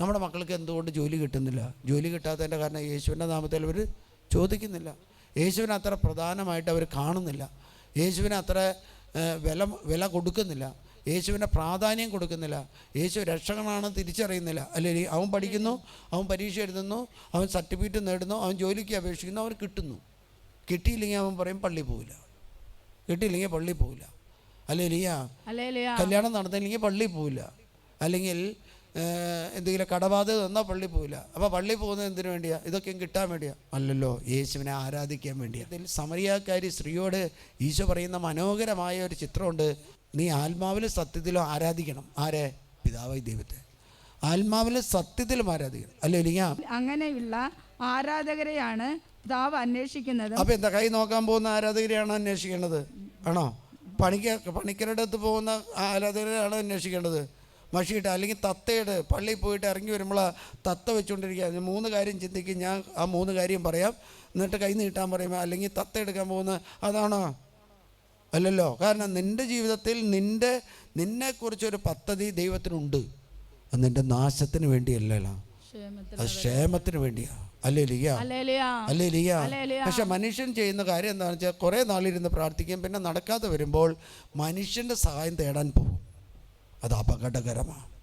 നമ്മുടെ മക്കൾക്ക് എന്തുകൊണ്ട് ജോലി കിട്ടുന്നില്ല? ജോലി കിട്ടാത്തതിന്റെ കാരണം യേശുവിന്റെ നാമത്തിൽ അവർ ചോദിക്കുന്നില്ല. യേശുവിനെ അത്ര പ്രധാനമായിട്ട് അവർ കാണുന്നില്ല. യേശുവിനെ അത്ര വില വില കൊടുക്കുന്നില്ല. യേശുവിന്റെ പ്രാധാന്യം കൊടുക്കുന്നില്ല. യേശു രക്ഷകനാണെന്ന് തിരിച്ചറിയുന്നില്ല. അല്ലെങ്കിൽ അവൻ പഠിക്കുന്നു അവൻ പരീക്ഷ എഴുതുന്നു അവൻ സർട്ടിഫിക്കറ്റ് നേടുന്നു അവൻ ജോലിക്ക് അപേക്ഷിക്കുന്നു അവൻ കിട്ടുന്നു. കിട്ടിയില്ലെങ്കിൽ അവൻ പറയും പള്ളി പോവില്ല. കിട്ടിയില്ലെങ്കിൽ പള്ളി പോവില്ല. അല്ലെങ്കിൽ ഹല്ലേലൂയ കല്യാണം നടന്നില്ലെങ്കിൽ പള്ളി പോവില്ല. അല്ലെങ്കിൽ എന്തെങ്കിലും കടബാധ തന്നാൽ പള്ളി പോവില്ല. അപ്പോൾ പള്ളി പോകുന്നത് എന്തിനു വേണ്ടിയാ? ഇതൊക്കെ കിട്ടാൻ വേണ്ടിയാ. അല്ലല്ലോ യേശുവിനെ ആരാധിക്കാൻ വേണ്ടിയാ. ഇതിൽ സമറിയാക്കാരി സ്ത്രീയോട് ഈശോ പറയുന്ന മനോഹരമായ ഒരു ചിത്രമുണ്ട്. നീ ആത്മാവിലും സത്യത്തിലും ആരാധിക്കണം. ആരെ? പിതാവായി ദൈവത്തെ. ആത്മാവിലും സത്യത്തിലും ആരാധിക്കണം. അല്ലേ ഇല്ലെങ്കിൽ അങ്ങനെയുള്ള ആരാധകരെയാണ് പിതാവ് അന്വേഷിക്കുന്നത്. അപ്പോൾ എന്താ കൈ നോക്കാൻ പോകുന്ന ആരാധകരെയാണ് അന്വേഷിക്കേണ്ടത്? ആണോ? പണിക്ക പണിക്കരുടെ അടുത്ത് പോകുന്ന ആരാധകരെയാണ് അന്വേഷിക്കേണ്ടത്? മഷിയിട്ട് അല്ലെങ്കിൽ തത്തയുടെ പള്ളിയിൽ പോയിട്ട് ഇറങ്ങി വരുമ്പോൾ തത്ത വെച്ചുകൊണ്ടിരിക്കുക. മൂന്ന് കാര്യം ചിന്തിക്കും. ഞാൻ ആ മൂന്ന് കാര്യം പറയാം. എന്നിട്ട് കൈ നീട്ടാൻ പറയും അല്ലെങ്കിൽ തത്ത എടുക്കാൻ പോകുന്ന അതാണോ? അല്ലല്ലോ. കാരണം നിന്റെ ജീവിതത്തിൽ നിന്റെ നിന്നെക്കുറിച്ചൊരു പദ്ധതി ദൈവത്തിനുണ്ട്. അത് നിന്റെ നാശത്തിന് വേണ്ടിയല്ലല്ലോ ക്ഷേമത്തിൽ അത് ക്ഷേമത്തിന് വേണ്ടിയാണ് പക്ഷെ മനുഷ്യൻ ചെയ്യുന്ന കാര്യം എന്താണെന്ന് വെച്ചാൽ കുറേ നാളിരുന്ന് പ്രാർത്ഥിക്കും. പിന്നെ നടക്കാതെ വരുമ്പോൾ മനുഷ്യന്റെ സഹായം തേടാൻ പോകും. അത് അപകടകരമാണ്.